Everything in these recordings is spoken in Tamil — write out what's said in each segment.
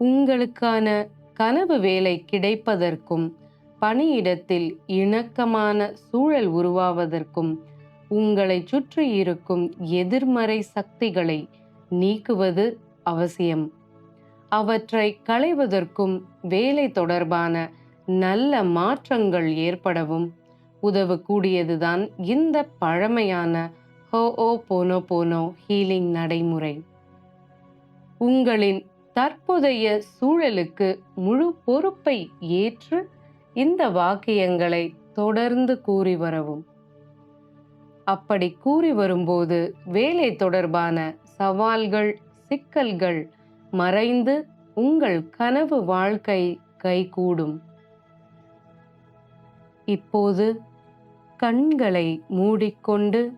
உங்களுக்கான கனவு வேலை கிடைப்பதற்கும் பணியிடத்தில் இணக்கமான சூழல் உருவாவதற்கும் உங்களை சுற்றி இருக்கும் எதிர்மறை சக்திகளை நீக்குவது அவசியம். அவற்றை களைவதற்கும் வேலை தொடர்பான நல்ல மாற்றங்கள் ஏற்படவும் உதவக்கூடியதுதான் இந்த பழமையான ஹோ ஓ போனோ போனோ ஹீலிங் நடைமுறை. உங்களின் தற்போதைய சூழலுக்கு முழு பொறுப்பை ஏற்று இந்த வாக்கியங்களை தொடர்ந்து கூறி வரவும். அப்படி கூறி வரும்போது வேலை தொடர்பான சவால்கள் சிக்கல்கள் மறைந்து உங்கள் கனவு வாழ்க்கை கைகூடும். இப்போது கண்களை மூடிக்கொண்டு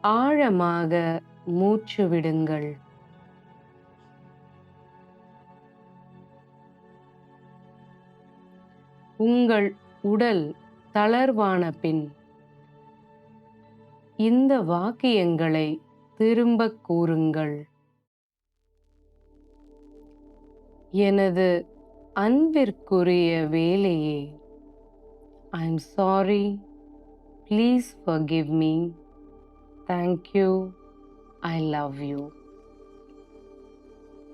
ஆழமாக மூச்சு விடுங்கள். உங்கள் உடல் தளர்வான பின் இந்த வாக்கியங்களை திரும்பக் கூறுங்கள். எனது அன்பிற்குரிய வேலையே I am sorry please forgive me thank you I love you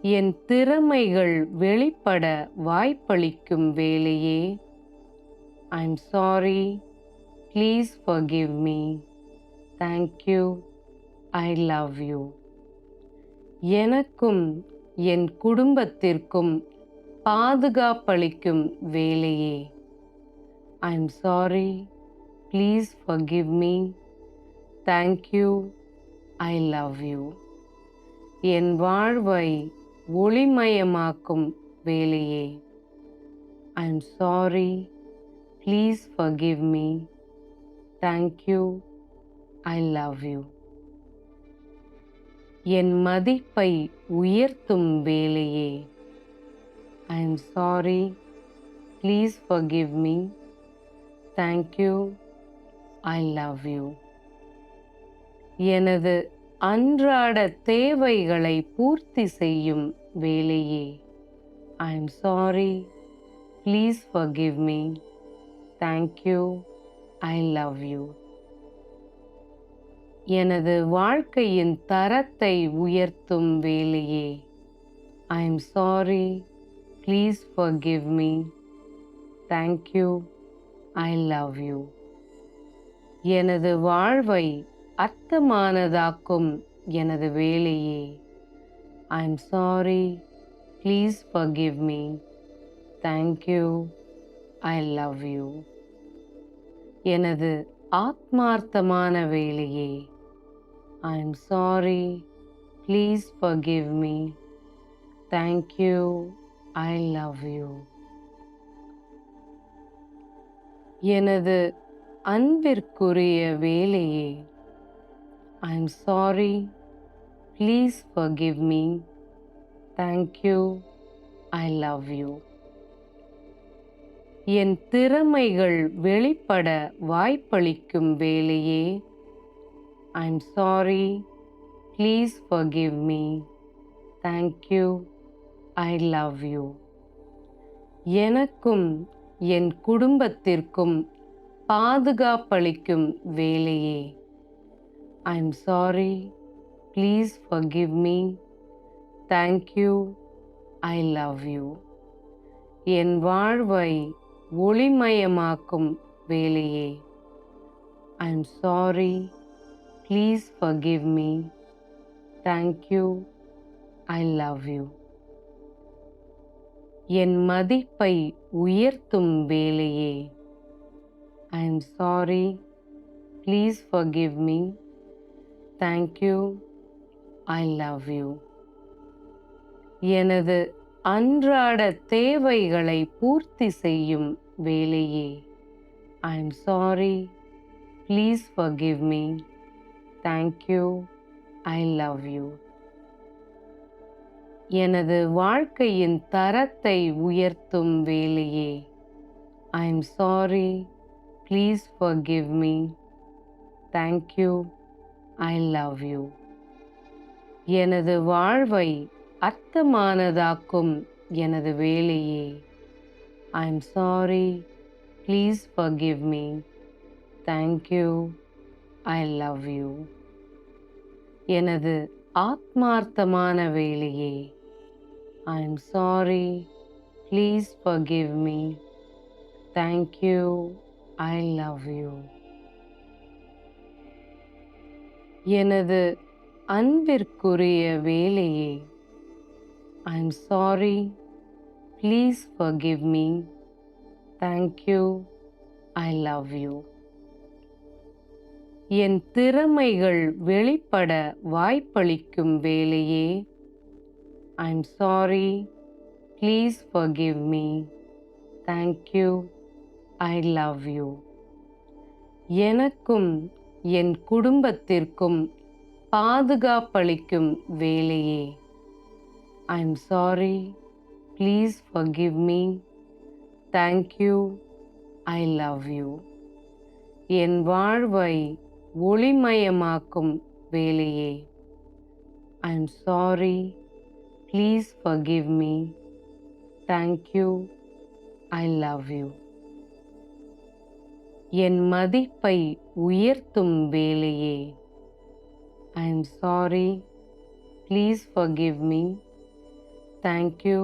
என் திறமைகள் வெளிப்பட வாய்ப்பளிக்கும் வேலையே I am sorry please forgive me thank you I love you எனக்கும் என் குடும்பத்திற்கும் பாதுகாப்பளிக்கும் வேலையே. I am sorry please forgive me thank you I love you என் வாழ்வை ஒளிமயமாக்கும் வேலையே. I am sorry please forgive me thank you I love you என் மதிப்பை உயர்த்தும் வேலையே I am sorry please forgive me thank you I love you எனது அன்றாட தேவைகளை பூர்த்தி செய்யும் வேலையே I am sorry please forgive me thank you I love you எனது வாழ்க்கையின் தரத்தை உயர்த்தும் வேலையே. I am sorry please forgive me thank you I love you எனது வாழ்வை அர்த்தமானதாக்கும் எனது வேலையே. I am sorry please forgive me thank you I love you எனது ஆத்மார்த்தமான வேலையே. I am sorry please forgive me thank you I love you எனது அன்பிற்குரிய வேலையே. I am sorry please forgive me thank you I love you என் திறமைகள் வெளிப்பட வாய்ப்பளிக்கும் வேலையே I am sorry please forgive me thank you I love you எனக்கும் என் குடும்பத்திற்கும் பாதுகாப்பளிக்கும் வேலையே I am sorry please forgive me thank you I love you என் வாழ்வை ஒளிமயமாக்கும் வேலையே. I am sorry please forgive me thank you I love you என் மதிப்பை உயர்த்தும் வேலையே. I am sorry please forgive me thank you I love you எனது அன்றாட தேவைகளை பூர்த்தி செய்யும் வேலையே. I am sorry please forgive me thank you I love you எனது வாழ்க்கையின் தரத்தை உயர்த்தும் வேலையே. I am sorry please forgive me thank you I love you எனது வாழ்வை அர்த்தமானதாக்கும் எனது வேலையே. I am sorry please forgive me thank you I love you எனது ஆத்மார்த்தமான வேலையே. I am sorry please forgive me thank you I love you எனது அன்பிற்குரிய வேலையே. I am sorry please forgive me thank you I love you என் திறமைகள் வெளிப்பட வாய்ப்பளிக்கும் வேலையே I am sorry please forgive me thank you I love you எனக்கும் என் குடும்பத்திற்கும் பாதுகாப்பளிக்கும் வேலையே I am sorry please forgive me thank you I love you என் வாழ்வை ஒளிமயமாக்கும் வேலையே. I am sorry please forgive me thank you I love you என் மதிப்பை உயர்த்தும் வேலையே. I am sorry please forgive me thank you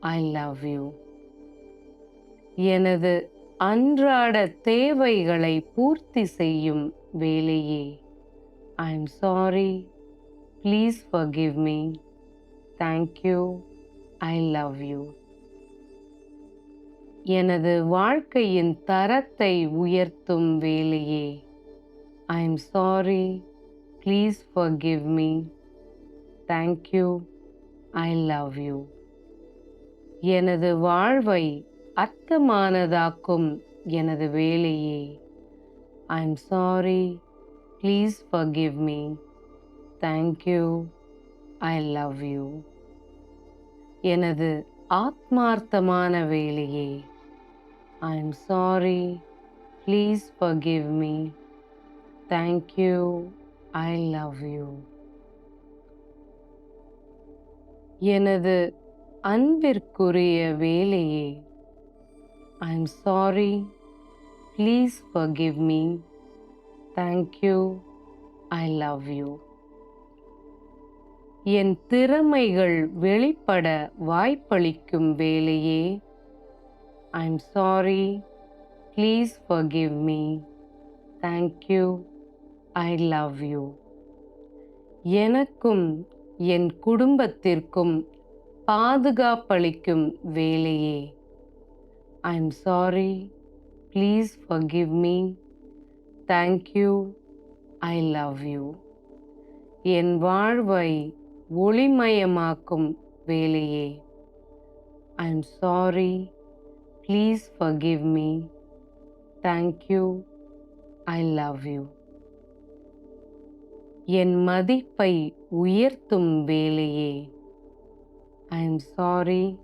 I love you எனது அன்றாட தேவைகளை பூர்த்தி செய்யும் வேலையே. I am sorry please forgive me thank you I love you எனது வாழ்க்கையின் தரத்தை உயர்த்தும் வேலையே. I am sorry please forgive me thank you I love you எனது வாழ்வை அர்த்தமானதாக்கும் எனது வேலையே. I am sorry please forgive me thank you I love you எனது ஆத்மார்த்தமான வேலையே. I am sorry please forgive me thank you I love you எனது அன்பிற்குரிய வேலையே. I am sorry please forgive me thank you I love you என் திறமைகள் வெளிப்பட வாய்ப்பளிக்கும் வேலையே. I am sorry please forgive me thank you I love you எனக்கும் என் குடும்பத்திற்கும் பாதுகாப்பளிக்கும் வேலையே. I am sorry please forgive me thank you I love you என் வாழ்வை ஒளிமயமாக்கும் வேலையே. I am sorry please forgive me thank you I love you என் மதிப்பை உயர்த்தும் வேலையே. I am sorry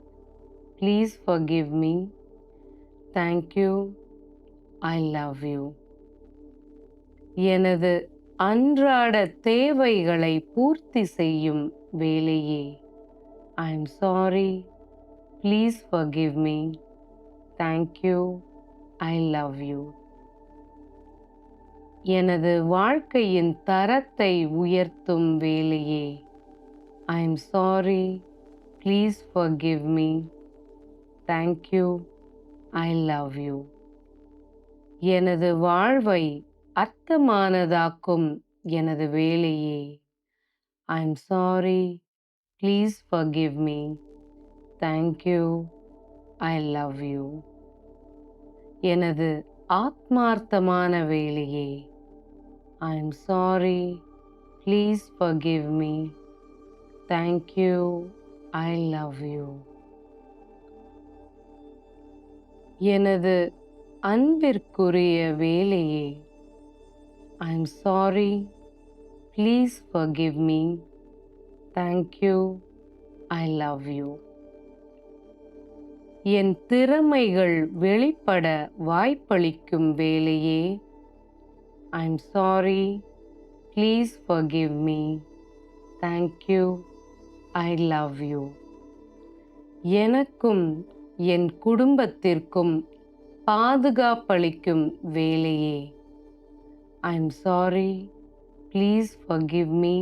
please forgive me thank you I love you எனது அன்றாட தேவைகளை பூர்த்தி செய்யும் வேலையே. I am sorry please forgive me thank you I love you எனது வாழ்க்கையின் தரத்தை உயர்த்தும் வேலையே. I am sorry please forgive me thank you I love you எனது வாழ்வை அர்த்தமானதாக்கும் எனது வேலையே. I am sorry please forgive me thank you I love you எனது ஆத்மார்த்தமான வேலையே. I am sorry please forgive me thank you I love you எனது அன்பிற்குரிய வேலையே. I am sorry please forgive me thank you I love you என் திறமைகள் வெளிப்பட வாய்ப்பளிக்கும் வேலையே. I am sorry please forgive me thank you I love you எனக்கும் என் குடும்பத்திற்கும் பாதுகாப்பளிக்கும் வேலையே. I am sorry please forgive me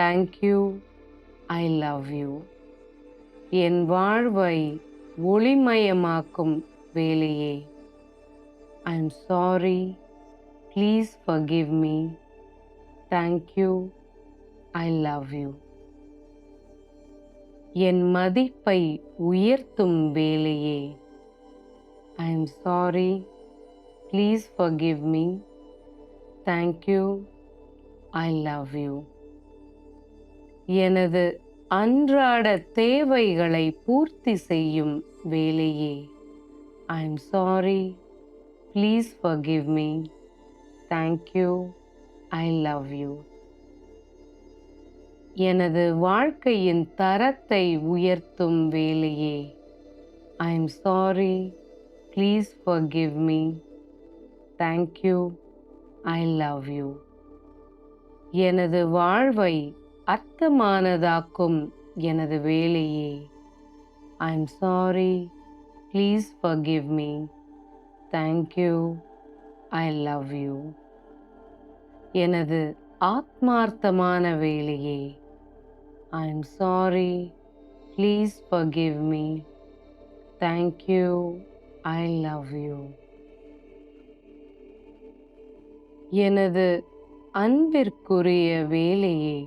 thank you I love you என் வாழ்வை ஒளிமயமாக்கும் வேலையே. I am sorry please forgive me thank you I love you என் மதிப்பை உயர்த்தும் வேலையே. I am sorry please forgive me thank you I love you எனது அன்றாட தேவைகளை பூர்த்தி செய்யும் வேலையே. I am sorry please forgive me thank you I love you எனது வாழ்க்கையின் தரத்தை உயர்த்தும் வேலையே. I am sorry please forgive me thank you I love you எனது வாழ்வை அர்த்தமானதாக்கும் எனது வேலையே. I am sorry please forgive me thank you I love you எனது ஆத்மார்த்தமான வேலையே. I am sorry please forgive me thank you I love you எனது அன்பிற்குரிய வேலையே.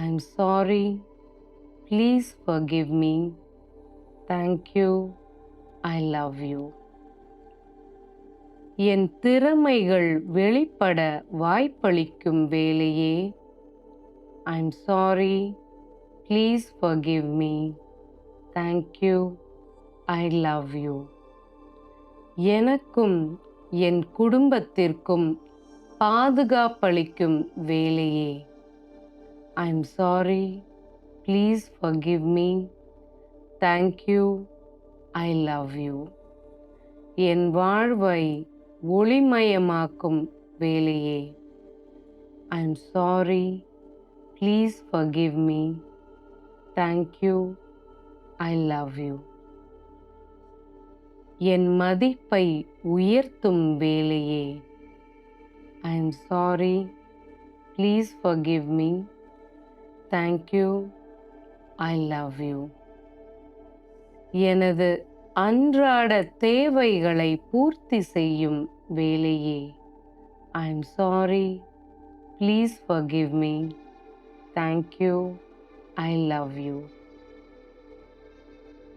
I am sorry please forgive me thank you I love you என் திறமைகள் வெளிப்பட வாய்ப்பளிக்கும் வேலையே I am sorry please forgive me thank you I love you எனக்கும் என் குடும்பத்திற்கும் பாதுகாப்பளிக்கும் வேலையே I am sorry please forgive me thank you I love you என் வாழ்வை ஒளிமயமாக்கும் வேலையே. I am sorry please forgive me thank you I love you என் மதிப்பை உயர்த்தும் வேலையே. I am sorry please forgive me thank you I love you எனது அன்றாட தேவைகளை பூர்த்தி செய்யும் வேலையே. I am sorry please forgive me thank you I love you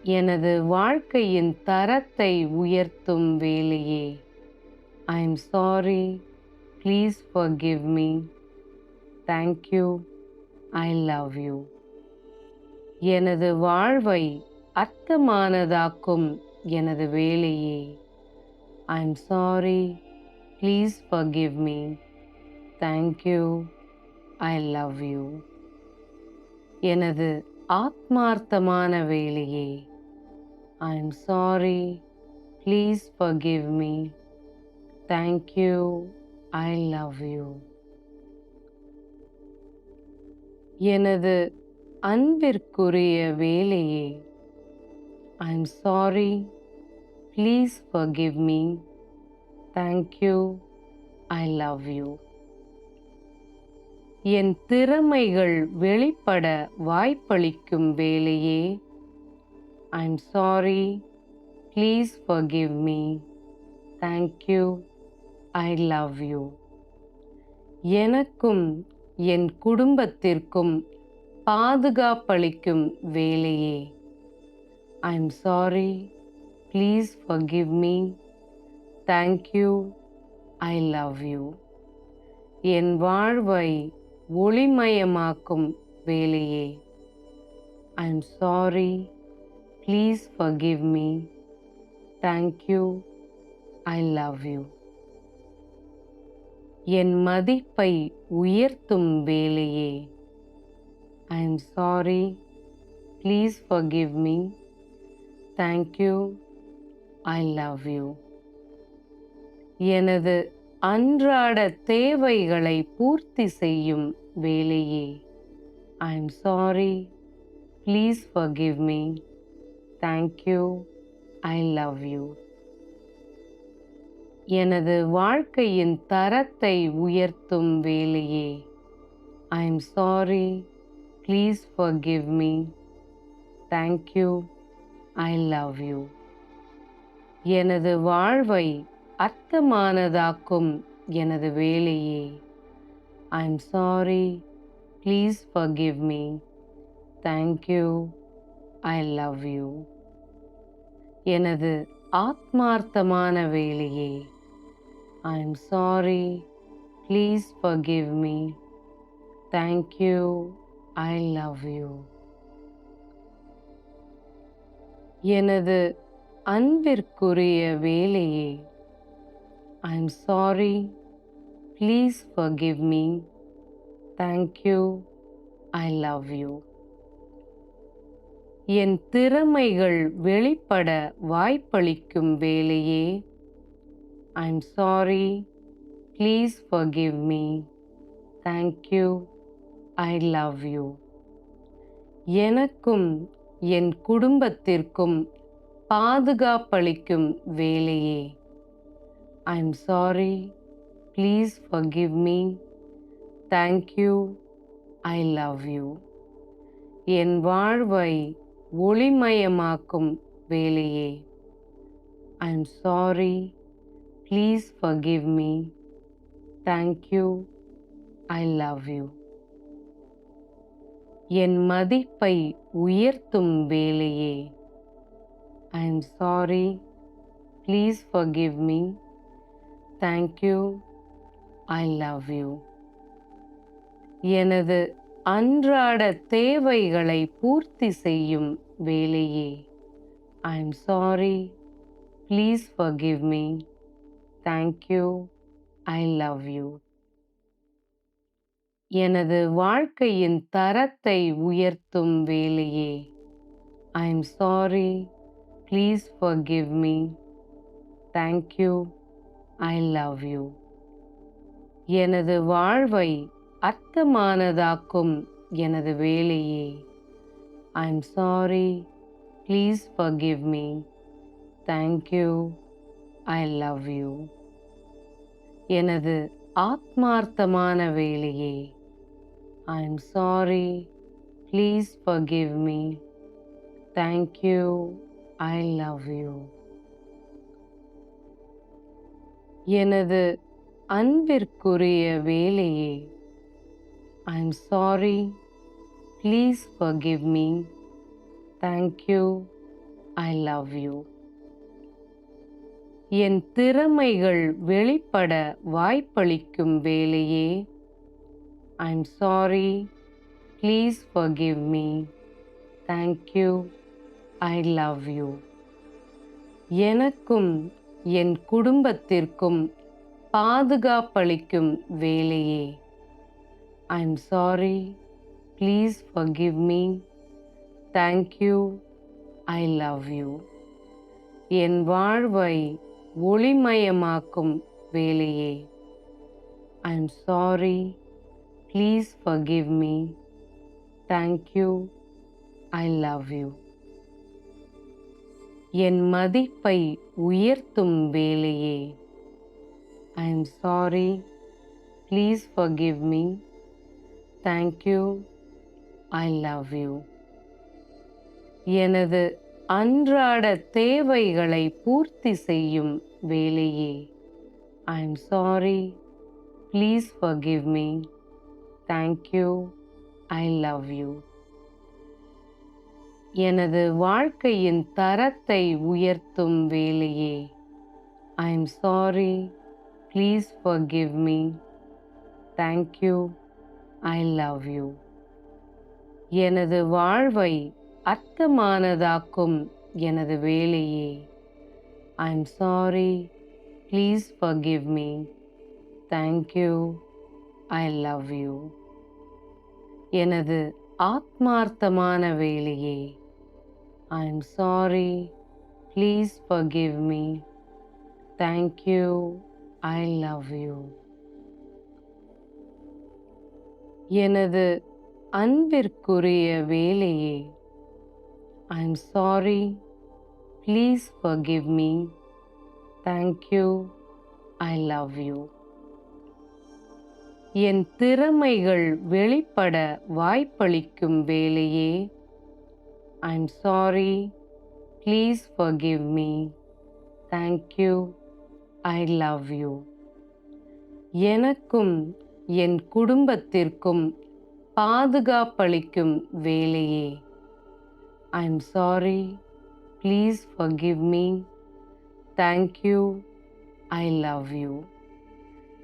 எனது வாழ்க்கையின் தரத்தை உயர்த்தும் வேலையே. I am sorry please forgive me thank you I love you எனது வாழ்வை அர்த்தமானதாக்கும் எனது வேலையே. I am sorry please forgive me thank you I love you எனது ஆத்மார்த்தமான வேலையே. I am sorry please forgive me thank you I love you எனது அன்பிற்குரிய வேலையே. I am sorry please forgive me thank you I love you என் திறமைகள் வெளிப்பட வாய்ப்பளிக்கும் வேலையே I am sorry please forgive me thank you I love you எனக்கும் என் குடும்பத்திற்கும் பாதுகாப்பளிக்கும் வேலையே I am sorry please forgive me thank you I love you என் வாழ்வை ஒளிமயமாக்கும் வேலையே. I am sorry please forgive me thank you I love you என் மதிப்பை உயர்த்தும் வேலையே. I am sorry please forgive me thank you I love you எனது அன்றாட தேவைகளை பூர்த்தி செய்யும் வேலையே. I am sorry please forgive thank you I love you எனது வாழ்க்கையின் தரத்தை உயர்த்தும் வேலையே. I am sorry please forgive thank you I love you எனது வாழ்வை அர்த்தமானதாக்கும் எனது வேலையே. I am sorry please forgive me thank you I love you எனது ஆத்மார்த்தமான வேலையே. I am sorry please forgive me thank you I love you எனது அன்பிற்குரிய வேலையே. I am sorry please forgive thank you I love you என் திறமைகள் வெளிப்பட வாய்ப்பளிக்கும் வேலையே. I am sorry please forgive thank you I love you எனக்கும் என் குடும்பத்திற்கும் பாதுகாப்பளிக்கும் வேலையே. I am sorry please forgive me. Thank you I love you என் வாழ்வை ஒளிமயமாக்கும் வேலையே. I am sorry please forgive me. Thank you I love you என் மதிப்பை உயர்த்தும் வேலையே. I am sorry please forgive thank you I love you எனது அன்றாட தேவைகளை பூர்த்தி செய்யும் வேலையே. I am sorry please forgive thank you I love you எனது வாழ்க்கையின் தரத்தை உயர்த்தும் வேலையே. I am sorry please forgive me. Thank you I love you எனது வாழ்வை அர்த்தமானதாக்கும் எனது வேலையே. I am sorry please forgive me. Thank you I love you எனது ஆத்மார்த்தமான வேலையே. I am sorry please forgive me. Thank you I love you எனது அன்பிற்குரிய வேலையே I am sorry please forgive me. Thank you I love you என் திறமைகள் வெளிப்பட வாய்ப்பளிக்கும் வேலையே I am sorry please forgive me. Thank you I love you எனக்கும் என் குடும்பத்திற்கும் பாதுகாப்பளிக்கும் வேலையே. I am sorry please forgive me thank you I love you என் வாழ்வை ஒளிமயமாக்கும் வேலையே. I am sorry please forgive me thank you I love you என் மதிப்பை உயர்த்தும் வேலையே. I am sorry please forgive thank you I love you எனது அன்றாட தேவைகளை பூர்த்தி செய்யும் வேலையே. I am sorry please forgive thank you I love you எனது வாழ்க்கையின் தரத்தை உயர்த்தும் வேலையே. I am sorry please forgive thank you I love you எனது வாழ்வை அர்த்தமானதாக்கும் எனது வேலையே. I am sorry please for give thank you I love you எனது ஆத்மார்த்தமான வேலையே. I am sorry please forgive me. Thank you I love you எனது அன்பிற்குரிய வேலையே I'm sorry. Please forgive me. Me thank you I love you என் திறமைகள் வெளிப்பட வாய்ப்பளிக்கும் வேலையே I'm sorry please forgive me thank you I love you எனக்கும் என் குடும்பத்திற்கும் பாதுகாப்பளிக்கும் வேலையே. I'm sorry please forgive me thank you I love you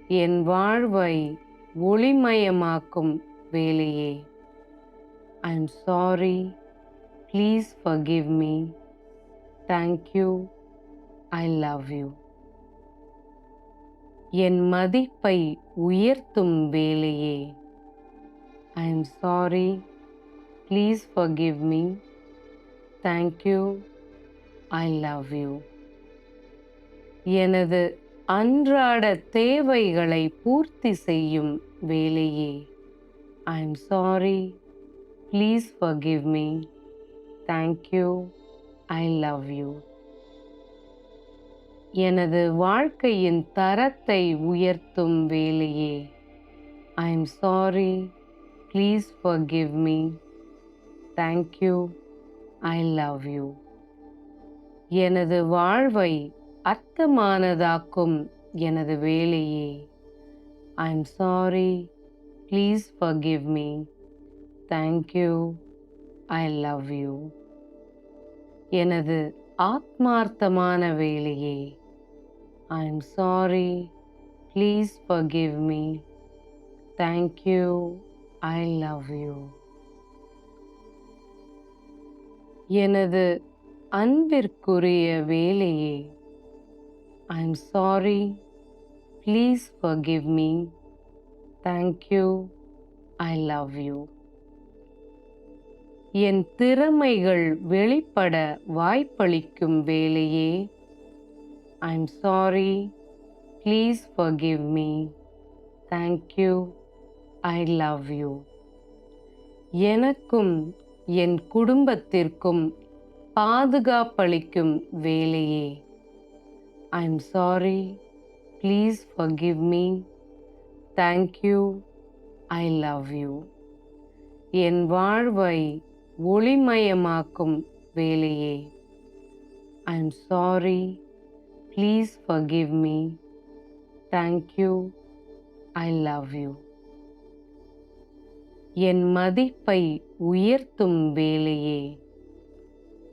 என் வாழ்வை ஒளிமயமாக்கும் வேலையே. I'm sorry please forgive me thank you I love you என் மதிப்பை உயர்த்தும் வேலையே I am sorry please forgive me thank you I love you எனது அன்றாட தேவைகளை பூர்த்தி செய்யும் வேலையே I am sorry please forgive me thank you I love you எனது வாழ்க்கையின் தரத்தை உயர்த்தும் வேலையே. I'm sorry please forgive me thank you I love you எனது வாழ்வை அர்த்தமானதாக்கும் எனது வேலையே. I'm sorry please forgive me thank you I love you எனது ஆத்மார்த்தமான வேலையே I am sorry please forgive me thank you I love you எனது அன்பிற்குரிய வேலையே I am sorry please forgive me thank you I love you என் திறமைகள் வெளிப்பட வாய்ப்பளிக்கும் வேலையே I'm sorry please forgive me thank you I love you எனக்கும் என் குடும்பத்திற்கும் பாதுகாப்பளிக்கும் வேலையே I'm sorry please forgive me thank you I love you என் வாழ்வை ஒளிமயமாக்கும் வேலையே I am sorry please forgive me thank you I love you என் மதிப்பை உயர்த்தும் வேலையே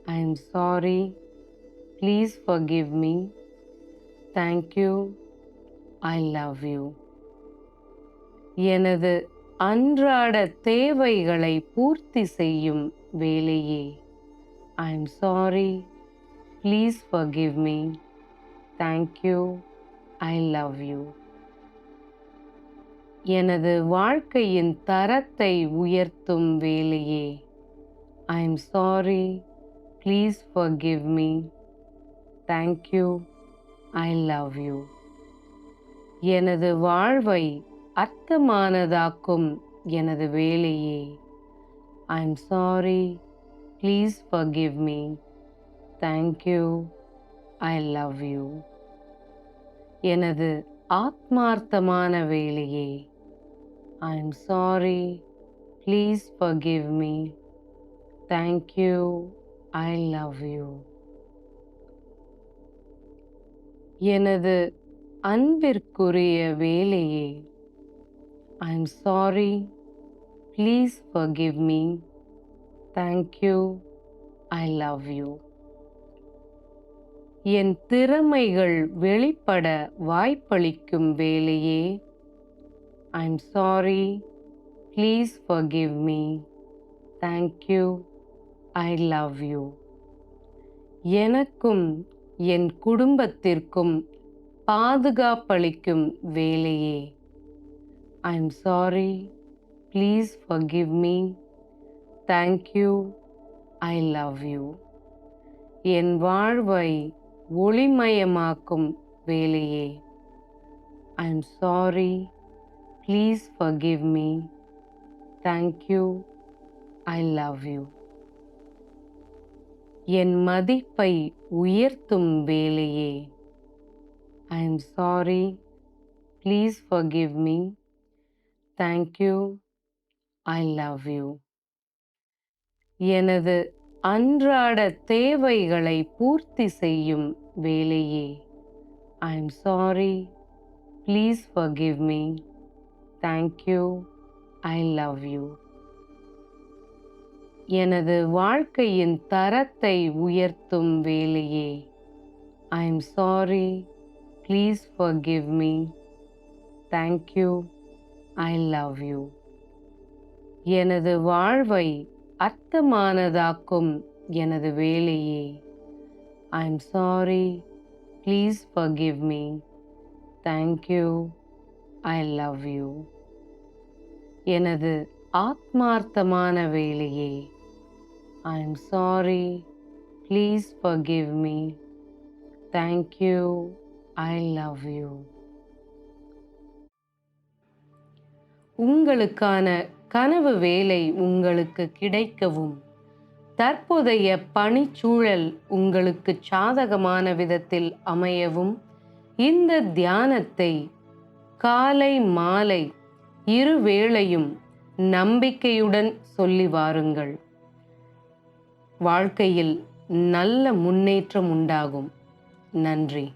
I am sorry please forgive me thank you I love you எனது அன்றாட தேவைகளை பூர்த்தி செய்யும் வேலையே. I'm sorry please forgive me thank you I love you எனது வாழ்க்கையின் தரத்தை உயர்த்தும் வேலையே. I'm sorry please forgive me thank you I love you எனது வாழ்வை அர்த்தமானதாக்கும் எனது வேலையே I'm sorry please forgive me. Thank you. I love you எனது ஆத்மார்த்தமான வேலையே I'm sorry please forgive me. Thank you. I love you எனது அன்பிற்குரிய வேலையே I am sorry please forgive me thank you I love you என் திறமைகள் வெளிப்பட வாய்ப்பளிக்கும் வேலையே I I'm sorry please forgive me thank you I love you எனக்கும் என் குடும்பத்திற்கும் பாதுகாப்பளிக்கும் வேலையே I am sorry please forgive me thank you I love you என் வாழ்வை ஒளிமயமாக்கும் வேலையே. I am sorry please forgive me thank you I love you என் மதிப்பை உயர்த்தும் வேலையே. I am sorry please forgive me thank you I love you எனது அன்றாட தேவைகளை பூர்த்தி செய்யும் வேலையே. I am sorry please forgive me thank you I love you எனது வாழ்க்கையின் தரத்தை உயர்த்தும் வேலையே. I am sorry please forgive me thank you I love you எனது வாழ்வை அர்த்தமானதாக்கும் எனது வேலையே. I am sorry please forgive me thank you I love you எனது ஆத்மார்த்தமான வேலையே. I am sorry please forgive me thank you I love you உங்களுக்கான கனவு வேலை உங்களுக்கு கிடைக்கவும். தற்போதைய பணிச்சூழல் உங்களுக்கு சாதகமான விதத்தில் அமையவும். இந்த தியானத்தை காலை மாலை இருவேளையும் நம்பிக்கையுடன் சொல்லி வாருங்கள். வாழ்க்கையில் நல்ல முன்னேற்றம் உண்டாகும். நன்றி.